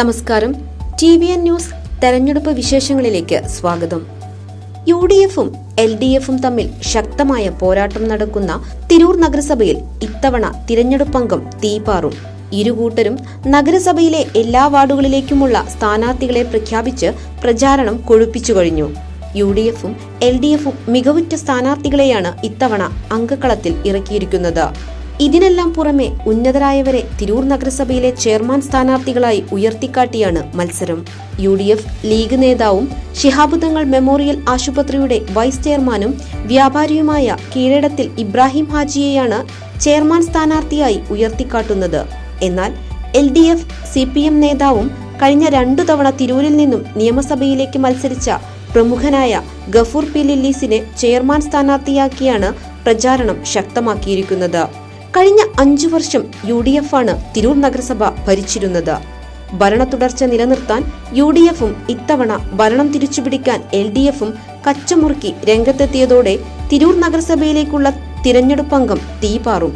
നമസ്കാരം. T V N news തെരഞ്ഞെടുപ്പ് വിശേഷങ്ങളിലേക്ക് സ്വാഗതം. യു ഡി എഫും എൽ ഡി എഫും തമ്മിൽ ശക്തമായ പോരാട്ടം നടക്കുന്ന തിരൂർ നഗരസഭയിൽ ഇത്തവണ തിരഞ്ഞെടുപ്പംഗം തീപാറും ഇരുകൂട്ടരും നഗരസഭയിലെ എല്ലാ വാർഡുകളിലേക്കുമുള്ള സ്ഥാനാർത്ഥികളെ പ്രഖ്യാപിച്ച് പ്രചാരണം കൊഴുപ്പിച്ചു കഴിഞ്ഞു. യു ഡി എഫും എൽ ഡി എഫും മികവുറ്റ സ്ഥാനാർത്ഥികളെയാണ് ഇത്തവണ അങ്കക്കളത്തിൽ ഇറക്കിയിരിക്കുന്നത്. ഇതിനെല്ലാം പുറമെ ഉന്നതരായവരെ തിരൂർ നഗരസഭയിലെ ചെയർമാൻ സ്ഥാനാർത്ഥികളായി ഉയർത്തിക്കാട്ടിയാണ് മത്സരം. യു ഡി എഫ് ലീഗ് നേതാവും ശിഹാബുദങ്ങൾ മെമ്മോറിയൽ ആശുപത്രിയുടെ വൈസ് ചെയർമാനും വ്യാപാരിയുമായ കീഴടത്തിൽ ഇബ്രാഹിം ഹാജിയെയാണ് ചെയർമാൻ സ്ഥാനാർത്ഥിയായി ഉയർത്തിക്കാട്ടുന്നത്. എന്നാൽ L D F C P M നേതാവും കഴിഞ്ഞ രണ്ടു തവണ തിരൂരിൽ നിന്നും നിയമസഭയിലേക്ക് മത്സരിച്ച പ്രമുഖനായ ഗഫൂർ പി ലില്ലീസിനെ ചെയർമാൻ സ്ഥാനാർത്ഥിയാക്കിയാണ് പ്രചാരണം ശക്തമാക്കിയിരിക്കുന്നത്. കഴിഞ്ഞ അഞ്ചു വർഷം യു ഡി എഫ് ആണ് തിരൂർ നഗരസഭ ഭരിച്ചിരുന്നത്. ഭരണ തുടർച്ച നിലനിർത്താൻ യു ഡി എഫും ഇത്തവണ ഭരണം തിരിച്ചുപിടിക്കാൻ എൽ ഡി എഫും കച്ചമുറുക്കി രംഗത്തെത്തിയതോടെ തിരൂർ നഗരസഭയിലേക്കുള്ള തിരഞ്ഞെടുപ്പ് തിരഞ്ഞെടുപ്പംഗം തീപാറും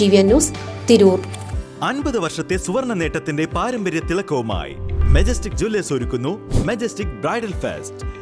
ടി വി ന്യൂസ് തിരൂർ. അൻപത് വർഷത്തെ സുവർണ നേട്ടത്തിന്റെ പാരമ്പര്യ തിളക്കവുമായി മെജസ്റ്റിക് ജ്വല്ലേഴ്സ് ഒരുക്കുന്നു Majestic bridal fest.